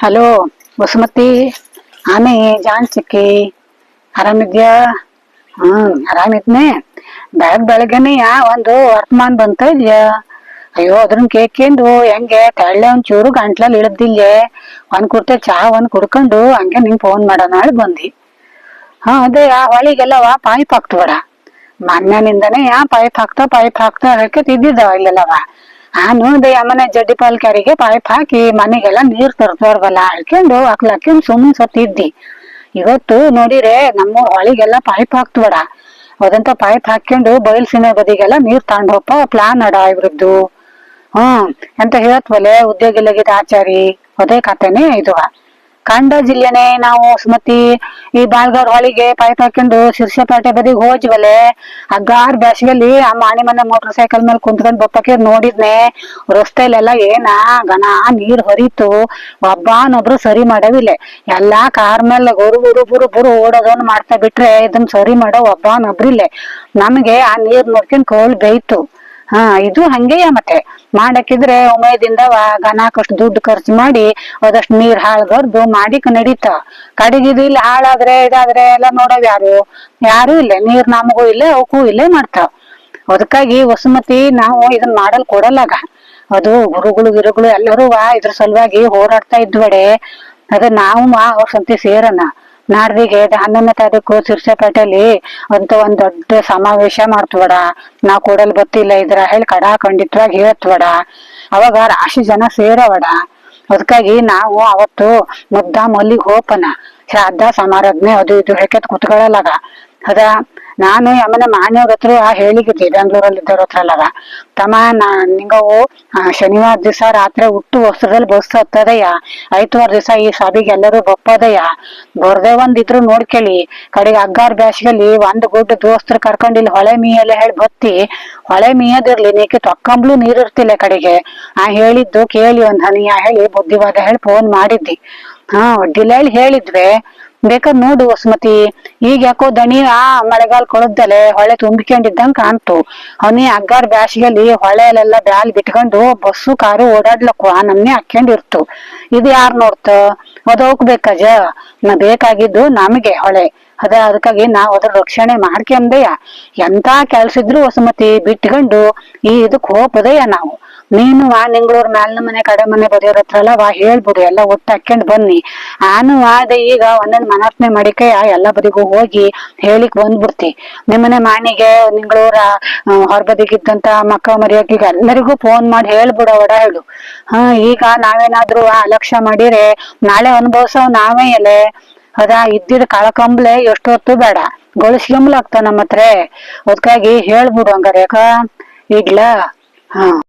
Hello, basmati. ಆಮೆ John ಚಿಕ್ಕಿ ಆರಾಮಿದ್ಯಾ? ಹ್ಮ್, ಆರಾಮಿದ್ನೆ. ಬೆಳಗ್ ಬೆಳಗ್ಗೆನೆ ಒಂದು ವರ್ತಮಾನ ಬಂತ ಇದ್ಯಾ? ಅಯ್ಯೋ, ಅದ್ರನ್ ಕೇಕೆಂದು ಹೆಂಗೆ? ತಳ್ಳೆ ಒಂದ್ ಚೂರು ಗಂಟ್ಲಲ್ಲಿ ಇಳದಿಲ್ಲ ಒಂದ್ ಕುರ್ತೆ ಚಹಾ ಒಂದ್ ಕುಡ್ಕೊಂಡು ಹಂಗೆ ನಿಂಗ್ ಫೋನ್ ಮಾಡೋಣ ಹೇಳಿ ಬಂದಿ. ಹಾ, ಅದೇ ಆ ಹೊಳಿಗೆಲ್ಲವ ಪೈಪ್ ಹಾಕ್ತವಡ ಮೊನ್ನೆನಿಂದನೇ ಯಾ ಪೈಪ್ ಹಾಕ್ತಾ ಪೈಪ್ ಹಾಕ್ತಾ ಹೇಳ್ಕೆ ತಿದ್ದಿದ್ದಾವ ಇಲ್ಲೆಲ್ಲವ ನಾನು ಅಮ್ಮನೆ ಜಡ್ಡಿ ಪಾಲ್ಕ್ಯಾರಿಗೆ ಪೈಪ್ ಹಾಕಿ ಮನೆಗೆಲ್ಲ ನೀರ್ ತರ್ತವ್ರವಲ್ಲ ಹೇಳ್ಕೊಂಡು ಹಾಕ್ಲಾಕೊಂಡು ಸುಮ್ಮನೆ ಸತ್ತಿದ್ದಿ. ಇವತ್ತು ನೋಡಿರೆ ನಮ್ಮ ಹೊಳಿಗೆಲ್ಲ ಪೈಪ್ ಹಾಕ್ತವಡ ಅದಂತ ಪೈಪ್ ಹಾಕ್ಕೊಂಡು ಸೀಮೆ ಬದಿಗೆಲ್ಲ ನೀರ್ ತಗೊಂಡೋಪ ಪ್ಲಾನ್ ಅಡ ಇವ್ರದ್ದು. ಹ್ಮ್ ಎಂತ ಹೇಳತ್ವಲೆ ಇಲ್ಲಗಿದ ಆಚಾರಿ ಅದೇ ಕತೆನೆ ಇದು. ಕಂಡ ಜಿಲ್ಲೆನೆ ನಾವು ಸುಮತಿ ಈ ಬಾಳ್ಗಾರ್ ಹೊಳಿಗೆ ಪೈಪ್ ಹಾಕೊಂಡು ಶಿರ್ಷಪೇಟೆ ಬದಿಗೆ ಹೋಜ್ವಲೆ. ಅಗ್ಗಾರ್ ಬ್ಯಾಸಿಗೆಲ್ಲಿ ಆ ಮಾಣಿ ಮನೆ ಮೋಟರ್ ಸೈಕಲ್ ಮೇಲೆ ಕುಂತ್ಕೊಂಡ್ ಬಪ್ಪಕ್ಕೆ ನೋಡಿದ್ನೆ. ರಸ್ತೆಲೆಲ್ಲ ಏನ ಘನ ನೀರ್ ಹರಿತು. ಒಬ್ಬನೊಬ್ರು ಸರಿ ಮಾಡವಿಲ್ಲ ಎಲ್ಲಾ ಕಾರ್ ಮೇಲೆ ಗುರು ಗುರು ಬುರು ಬುರು ಓಡೋದನ್ನ ಮಾಡ್ತಾ ಬಿಟ್ರೆ ಇದನ್ನ ಸರಿ ಮಾಡೋ ಒಬ್ಬನೊಬ್ರಿಲ್ಲ. ನಮ್ಗೆ ಆ ನೀರ್ ನೋಡ್ಕೊಂಡ್ ಕೋಲ್ ಬೇಯ್ತು. ಹಾ, ಇದು ಹಂಗೆಯ ಮತ್ತೆ. ಮಾಡಕ್ಕಿದ್ರೆ ಉಮೇದಿಂದ ಗನಾಕಷ್ಟು ದುಡ್ಡು ಖರ್ಚು ಮಾಡಿ ಅದಷ್ಟು ನೀರ್ ಹಾಳ್ಗರ್ದು ಮಾಡಿಕ್ ನಡೀತ. ಕಡಿಗಿದು ಇಲ್ಲಿ, ಹಾಳಾದ್ರೆ ಇದಾದ್ರೆ ಎಲ್ಲ ನೋಡವ್ ಯಾರು? ಯಾರು ಇಲ್ಲ, ನೀರ್ ನಮಗೂ ಇಲ್ಲ ಅವಕ್ಕೂ ಇಲ್ಲೇ ಮಾಡ್ತಾವ್. ಅದಕ್ಕಾಗಿ ವಸುಮತಿ ನಾವು ಇದನ್ನ ಮಾಡಲ್ ಕೊಡಲ್ಲಾಗ ಅದು ಗುರುಗಳು, ಗಿರುಗಳು ಎಲ್ಲರೂ ಇದ್ರ ಸಲುವಾಗಿ ಹೋರಾಡ್ತಾ ಇದ್ವಡೆ. ಅದ ನಾವು ಮಾ ಸಂತಿ ಸೇರನ. ನಾಡ್ದಿಗೆ ಹನ್ನೊಂದನೇ ತಾರೀಕು ಸಿರ್ಸೆಪೇಟೆಲಿ ಅಂತ ಒಂದ್ ದೊಡ್ಡ ಸಮಾವೇಶ ಮಾಡ್ತವಡ ನಾ ಕೂಡಲ್ ಬತ್ತಿಲ್ಲ ಇದ್ರ ಹೇಳಿ ಕಡ ಖಂಡಿತವಾಗಿ ಹೇಳ್ತವಡ ಅವಾಗ ರಾಶಿ ಜನ ಸೇರವಡ ಅದಕ್ಕಾಗಿ ನಾವು ಅವತ್ತು ಮುದ್ದಾಮ್ ಅಲ್ಲಿಗೆ ಹೋಪನ. ಶ್ರಾದ್ದ ಸಮಾರಾಧನೆ ಅದು ಇದು ಹೇಳ್ಕೆತ್ ಕುತ್ಕೊಳ್ಳಲಾಗ ಅದ ನಾನು ಆಮೇಲೆ ಮಾನ್ಯವ್ರ ಹತ್ರ ಹೇಳಿಗಿದ್ದೆ ಬೆಂಗಳೂರಲ್ಲಿ ಇದ್ದವ್ರ ಹತ್ರ ಅಲ್ಲ ತಮ್ಮ ನಾ ನಿಂಗವು ಶನಿವಾರ ದಿವಸ ರಾತ್ರಿ ಹುಟ್ಟು ವಸ್ತ್ರದಲ್ಲಿ ಬಸ್ ಹತ್ತದಯ್ಯ ಐತವಾರ ದಿವಸ ಈ ಸಭೆಗೆ ಎಲ್ಲರೂ ಬಪ್ಪದಯ್ಯ. ಬರ್ದೇ ಒಂದ್ ಇದ್ರು ನೋಡ್ಕೇಳಿ. ಕಡೆಗೆ ಅಗ್ಗಾರ್ ಬ್ಯಾಸ್ಗಲ್ಲಿ ಒಂದ್ ಗುಡ್ಡ ದೋಸ್ತರು ಕರ್ಕೊಂಡು ಹೊಳೆ ಮೀಯಲ್ಲ ಹೇಳಿ ಬತ್ತಿ. ಹೊಳೆ ಮೀಯದಿರ್ಲಿ, ನೀಕೆ ತೊಕ್ಕಂಬ್ಲು ನೀರ್ ಇರ್ತಿಲ್ಲ ಕಡೆಗೆ. ಆ ಹೇಳಿದ್ದು ಕೇಳಿ ಒಂದ್ ಹನಿಯ ಹೇಳಿ ಬುದ್ಧಿವಾದ ಹೇಳಿ ಫೋನ್ ಮಾಡಿದ್ದಿ. ಹಾ ಡಿಲೇಲಿ ಹೇಳಿದ್ವೆ. ಬೇಕಾದ್ ನೋಡು ವಸುಮತಿ. ಈಗ ಯಾಕೋ ದಣಿ ಆ ಮಳೆಗಾಲ ಕೊಳದ್ದಲೆ ಹೊಳೆ ತುಂಬಿಕೊಂಡಿದ್ದಂಗ್ ಕಾಣ್ತು. ಅವನಿ ಅಗ್ಗಾರ್ ಬ್ಯಾಸಿಗೆಲಿ ಹೊಳೆಲೆಲ್ಲ ಬ್ಯಾಲ್ ಬಿಟ್ಕೊಂಡು ಬಸ್ಸು ಕಾರು ಓಡಾಡ್ಲಕ್ಕು ಆ ನಮ್ನೆ ಹಾಕ್ಕೊಂಡಿರ್ತು ಇದು ಯಾರ್ ನೋಡ್ತ? ಅದ್ ಹೋಗ್ಬೇಕಜ ನಾ ಬೇಕಾಗಿದ್ದು ನಮಗೆ ಹೊಳೆ. ಅದ ಅದಕ್ಕಾಗಿ ನಾವ್ ಅದ್ರ ರಕ್ಷಣೆ ಮಾಡ್ಕೊಂಬೆಯ. ಎಂತ ಕೆಲ್ಸಿದ್ರು ವಸುಮತಿ, ಬಿಟ್ಕೊಂಡು ಈ ಇದಕ್ ಹೋಗ್ಬೋದಯ್ಯ ನಾವು? ನೀನು ವಾ, ನಿಂಗಳೂರ್ ಮ್ಯಾಲ್ನ ಮನೆ, ಕಡೆ ಮನೆ ಬದಿಯವ್ರ ಹತ್ರ ಎಲ್ಲ ವಾ ಹೇಳ್ಬಿಡು ಎಲ್ಲ ಒಟ್ಟು ಹಾಕೊಂಡ್ ಬನ್ನಿ. ನಾನು ಆದ ಈಗ ಒಂದೊಂದ್ ಮನಸ್ನೆ ಮಡಿಕೆ ಎಲ್ಲ ಬದಿಗೂ ಹೋಗಿ ಹೇಳಿಕ್ ಬಂದ್ಬಿಡ್ತಿ. ನಿಮ್ಮನೆ ಮಾಣಿಗೆ, ನಿಂಗಳೂರ ಹೊರಬದಿಗಿದ್ದಂತ ಮಕ್ಕ ಮರಿಯಾಕಿಗೆ ಎಲ್ಲರಿಗೂ ಫೋನ್ ಮಾಡಿ ಹೇಳ್ಬಿಡ ಒಡ ಹೇಳು. ಹಾ, ಈಗ ನಾವೇನಾದ್ರೂ ಅಲಕ್ಷ್ಯ ಮಾಡಿರೆ, ನಾಳೆ ಅನುಭವಿಸೋ ನಾವೇ ಎಲೆ. ಅದ, ಇದ್ದಿದ್ ಕಳ್ಕಂಬ್ಲೆ ಎಷ್ಟೊತ್ತು ಬೇಡ. ಗೊಳಿಸ್ಕೊಂಬ್ಲಾಗ್ತ ನಮ್ಮ ಹತ್ರ ಅದಕ್ಕಾಗಿ ಹೇಳ್ಬಿಡು ಹಂಗಾರೆ, ಯಾಕ? ಇಡ್ಲಾ ಹಾ.